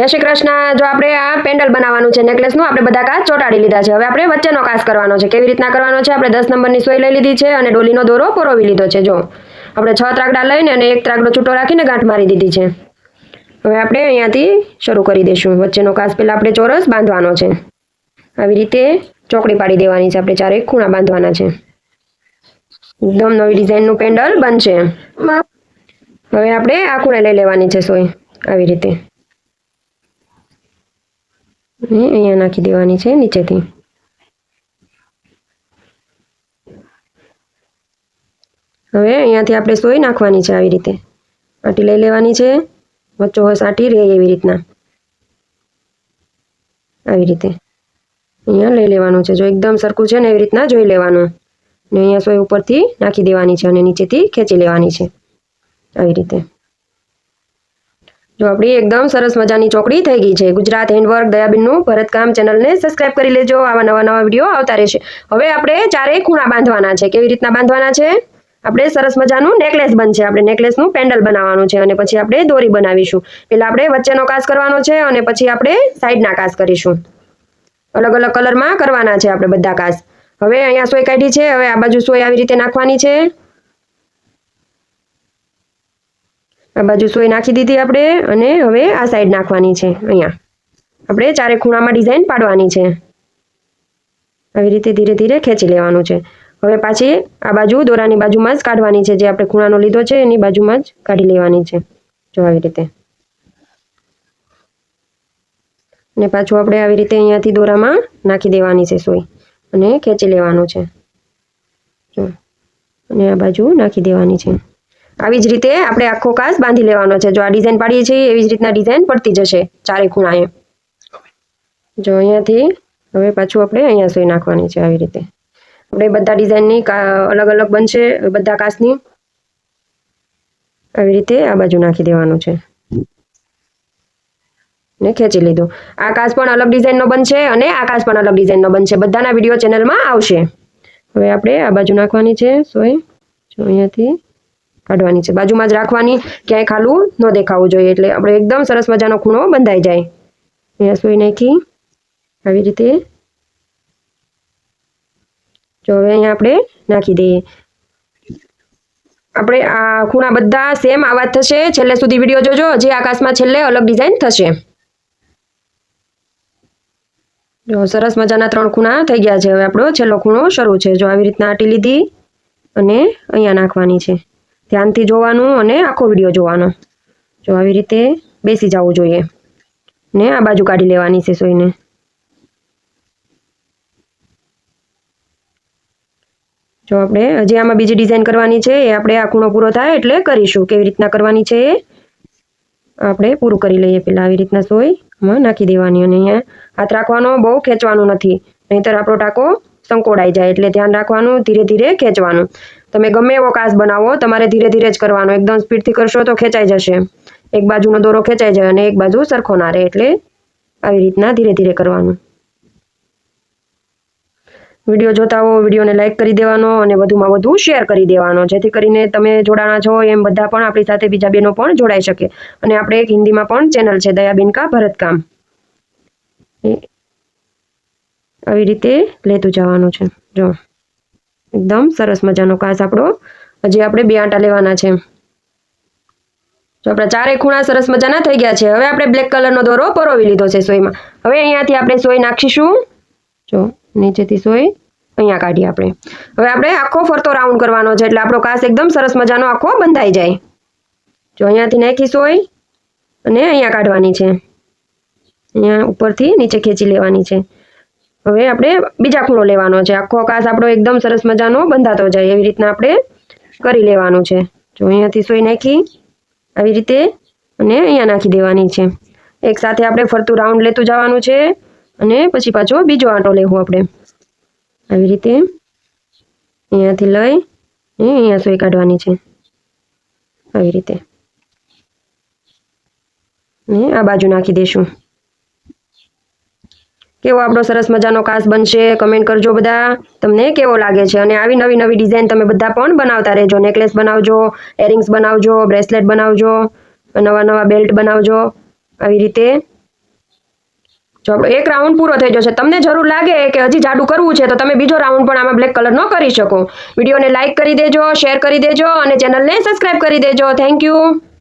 જય શ્રી કૃષ્ણ. જો આપણે આ પેન્ડલ બનાવવાનું છે નેકલેસનું આપણે બધા કાચ ચોટાડી લીધા છે. હવે આપણે વચ્ચેનો કાચ કરવાનો છે. કેવી રીતના કરવાનો છે? આપણે દસ નંબરની સોય લઈ લીધી છે અને ડોલીનો દોરો પરોવી લીધો છે. જો આપણે છ ત્રાકડા લઈને અને એક ત્રાકડો છૂટો રાખીને ગાંઠ મારી દીધી છે. હવે આપણે અહીંયાથી શરૂ કરી દઈશું. વચ્ચેનો કાચ પહેલાં આપણે ચોરસ બાંધવાનો છે. આવી રીતે ચોકડી પાડી દેવાની છે. આપણે ચારેક ખૂણા બાંધવાના છે. એકદમ નવી ડિઝાઇનનું પેન્ડલ બનશે. હવે આપણે આ ખૂણે લઈ લેવાની છે સોય. આવી રીતે. અને અહીંયા નાખી દેવાની છે, નીચેથી. હવે અહીંયાથી આપણે સોય નાખવાની છે આવી રીતે. આટી લઈ લેવાની છે, વચ્ચો સાટી રહે એવી રીતના. આવી રીતે. અહીંયા લઈ લેવાનું છે, જો એકદમ સરખું છે ને એવી રીતના જોઈ લેવાનું. ને અહીંયા સોય ઉપરથી નાખી દેવાની છે અને નીચેથી ખેંચી લેવાની છે. આવી રીતે. જો આપણી એકદમ સરસ મજાની ચોકડી થઈ ગઈ છે, ગુજરાત હેન્ડવર્ક દયાબીનનું ભરતકામ ચેનલને સબસ્ક્રાઇબ કરી લેજો. આવા નવા નવા વીડિયો આવતા રહેશે. હવે આપણે ચારેય ખૂણા બાંધવાના છે. કેવી રીતના બાંધવાના છે? આપણે સરસ મજાનું નેકલેસ બનશે. આપણે નેકલેસનું પેન્ડલ બનાવવાનું છે અને પછી આપણે દોરી બનાવીશું. પહેલાં આપણે વચ્ચેનો કાસ કરવાનો છે અને પછી આપણે સાઈડના કાસ કરીશું. અલગ અલગ કલરમાં કરવાના છે આપણે બધા કાસ. હવે અહીંયા સોય કાઢી છે. હવે આ બાજુ સોય આવી રીતે નાખવાની છે. આ બાજુ સોય નાખી દીધી આપણે અને હવે આ સાઈડ નાખવાની છે, અહીંયા. આપણે ચારે ખૂણામાં ડિઝાઇન પાડવાની છે. આવી રીતે ધીરે ધીરે ખેંચી લેવાનું છે. હવે પાછી આ બાજુ દોરાની બાજુમાં જ કાઢવાની છે, જે આપણે ખૂણાનો લીધો છે, એની બાજુમાં જ કાઢી લેવાની છે. જો આવી રીતે. અને પાછું આપણે આવી રીતે અહીંયાથી દોરામાં નાખી દેવાની છે સોય. અને ખેંચી લેવાનું છે. જો. અને આ બાજુ નાખી દેવાની છે. આવી જ રીતે આપણે આખો કાચ બાંધી લેવાનો છે. જો આ ડિઝાઇન પાડીએ છીએ, એવી જ રીતના ડિઝાઇન પડતી જશે ચારે ખૂણાએ. જો અહીંયાથી હવે પાછું આપણે અહીંયા સોય નાખવાની છે આવી રીતે. આપણે બધા ડિઝાઇનની અલગ અલગ બનશે બધા કાચની. આવી રીતે આ બાજુ નાખી દેવાનું છે. ને ખેંચી લીધું. આ કાચ પણ અલગ ડિઝાઇનનો બનશે અને આ કાચ પણ અલગ ડિઝાઇનનો બનશે. બધાના વીડિયો ચેનલમાં આવશે. હવે આપણે આ બાજુ નાખવાની છે. સોય. જો અહીંયાથી કાઢવાની છે. બાજુમાં જ રાખવાની, ક્યાંય ખાલું ન દેખાવું જોઈએ. એટલે આપણે એકદમ સરસ મજાનો ખૂણો બંધાઈ જાય. અહીંયા સુઈ નાખી. આવી રીતે. જો હવે અહીંયા આપણે નાખી દઈએ. આપણે આ ખૂણા બધા સેમ આવા થશે. છેલ્લે સુધી વીડિયો જોજો. જે આકાશમાં છેલ્લે અલગ ડિઝાઇન થશે. જો સરસ મજાના ત્રણ ખૂણા થઈ ગયા છે. હવે આપણો છેલ્લો ખૂણો શરૂ છે. જો આવી રીતના આટી લીધી અને અહીંયા નાખવાની છે. ધ્યાનથી જોવાનું અને આખો વીડિયો જોવાનો. જો આવી રીતે બેસી જવું જોઈએ. ને આ બાજુ કાઢી લેવાની છે સોઈને જો આપણે હજી આમાં બીજી ડિઝાઇન કરવાની છે, એ આપણે આ ખૂણો પૂરો થાય એટલે કરીશું. કેવી રીતના કરવાની છે એ આપણે પૂરું કરી લઈએ પહેલાં આવી રીતના સોય આમાં નાખી દેવાની અને અહીંયા હાથ રાખવાનો બહુ ખેંચવાનું નથી. નહીંતર આપણો ટાંકો સંકોડાઈ જાય એટલે ધ્યાન રાખવાનું, ધીરે ધીરે ખેંચવાનું. તમે ગમે એવો કાચ બનાવો, તમારે ધીરે ધીરે જ કરવાનો. એકદમ સ્પીડથી કરશો તો ખેંચાઈ જશે. એક બાજુનો દોરો ખેંચાઈ જાય અને એક બાજુ સરખો ના રહે એટલે આવી રીતના ધીરે ધીરે કરવાનું. વીડિયો જોતા હો, વિડીયોને લાઇક કરી દેવાનો અને વધુમાં વધુ શેર કરી દેવાનો. જેથી કરીને તમે જોડાણા છો એમ બધા પણ આપણી સાથે બીજા બહેનો પણ જોડાઈ શકે. અને આપણે એક હિન્દીમાં પણ ચેનલ છે, દયાબેન કા ભરતકામ આવી રીતે લેતું જવાનું છે. જો. એકદમ સરસ મજાનો કાચ આપણો. હજી આપણે બે આંટા લેવાના છે. જો આપણા ચારે ખૂણા સરસ મજાના થઈ ગયા છે. હવે આપણે બ્લેક કલરનો દોરો પરોવી લીધો છે સોયમાં. હવે અહીંયાથી આપણે સોય નાખીશું. જો, નીચેથી સોય અહીંયા કાઢીએ આપણે. હવે આપણે આખો ફરતો રાઉન્ડ કરવાનો છે એટલે આપણો કાચ એકદમ સરસ મજાનો આખો બંધાઈ જાય. જો, અહીંયાથી નાખી સોય અને અહીંયા કાઢવાની છે. અહીંયા ઉપરથી નીચે ખેંચી લેવાની છે. હવે આપણે બીજા ખૂણો લેવાનો છે. આખો આકાશ આપણો એકદમ સરસ મજાનો બંધાતો જાય એવી રીતના આપણે કરી લેવાનું છે. જો અહીંયાથી સોઈ નાખી, આવી રીતે અને અહીંયા નાખી દેવાની છે. એક સાથે આપણે ફરતું રાઉન્ડ લેતું જવાનું છે અને પછી પાછો બીજો આંટો લેવું આપણે. આવી રીતે અહીંયાથી લઈ અને અહીંયા સોઈ કાઢવાની છે. આવી રીતે. ને આ બાજુ નાખી દઈશું કેવો આપણો સરસ મજાનો કાસ બનશે કમેન્ટ કરજો બધા. તમને કેવો લાગે છે? અને આવી નવી નવી ડિઝાઇન તમે બધા પણ બનાવતા રહેજો. નેકલેસ બનાવજો એરિંગ્સ બનાવજો બ્રેસલેટ બનાવજો, નવા નવા બેલ્ટ બનાવજો. આવી રીતે. જો આપણો એક રાઉન્ડ પૂરો થઈ જશે. તમને જરૂર લાગે કે હજી જાડું કરવું છે, તો તમે બીજો રાઉન્ડ પણ આમાં બ્લેક કલરનો કરી શકો. વિડીયોને લાઇક કરી દેજો શેર કરી દેજો અને ચેનલને સબસ્ક્રાઇબ કરી દેજો. Thank you